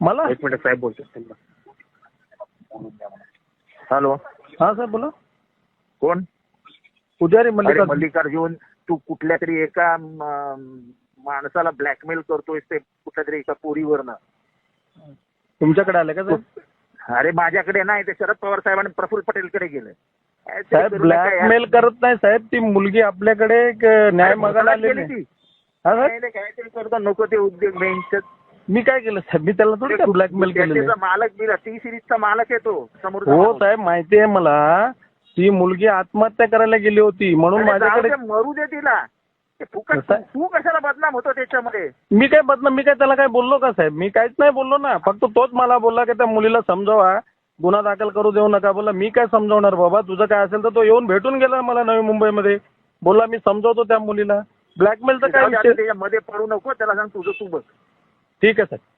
मला? एक मिनिट साहेब बोलतो हॅलो. हा साहेब बोला. कोण? पुजारी अरे मल्लिकार्जुन. मल्लिकार्जुन तू कुठल्या तरी एका म, माणसाला ब्लॅकमेल करतोय ते कुठल्या तरी एका पोरीवरनं. तुमच्याकडे आले का साहेब? अरे माझ्याकडे नाही ते शरद पवार साहेबांनी प्रफुल्ल पटेलकडे गेलं. काय ते साहेब करू नका यार. ब्लॅकमेल करत नाही साहेब. ती मुलगी आपल्याकडे एक न्याय मागायला आलेली गेली आहे. ती. हा साहेब? नाही, नाही, काहीतरी करतो नको ते उद्योग मेनचं. मी काय केलं साहेब? मी त्याला थोडी ब्लॅकमेल आहे. मालक बिला टी सिरीजचा मालक आहे तो समोर हो साहेब माहिती आहे मला. ती मुलगी आत्महत्या करायला गेली होती म्हणून माझ्याकडे मरू दे तिला. ते फुकट कसं? तू कशाला बदनाम होतो त्याच्यामध्ये? मी काय बदनाम मी काय त्याला काय बोललो का साहेब? मी काहीच नाही बोललो ना. फक्त तोच मला बोलला की त्या मुलीला समजावा. गुन्हा दाखल करू देऊ नका बोला मी काय समजावणार बाबा? तुझं काय असेल तर तो येऊन भेटून गेला मला नवी मुंबईमध्ये. बोलला मी समजावतो त्या मुलीला. ब्लॅकमेलचा काय त्याच्यामध्ये पडू नको. त्याला सांग तुझं तू बघ. ठीक आहे साहेब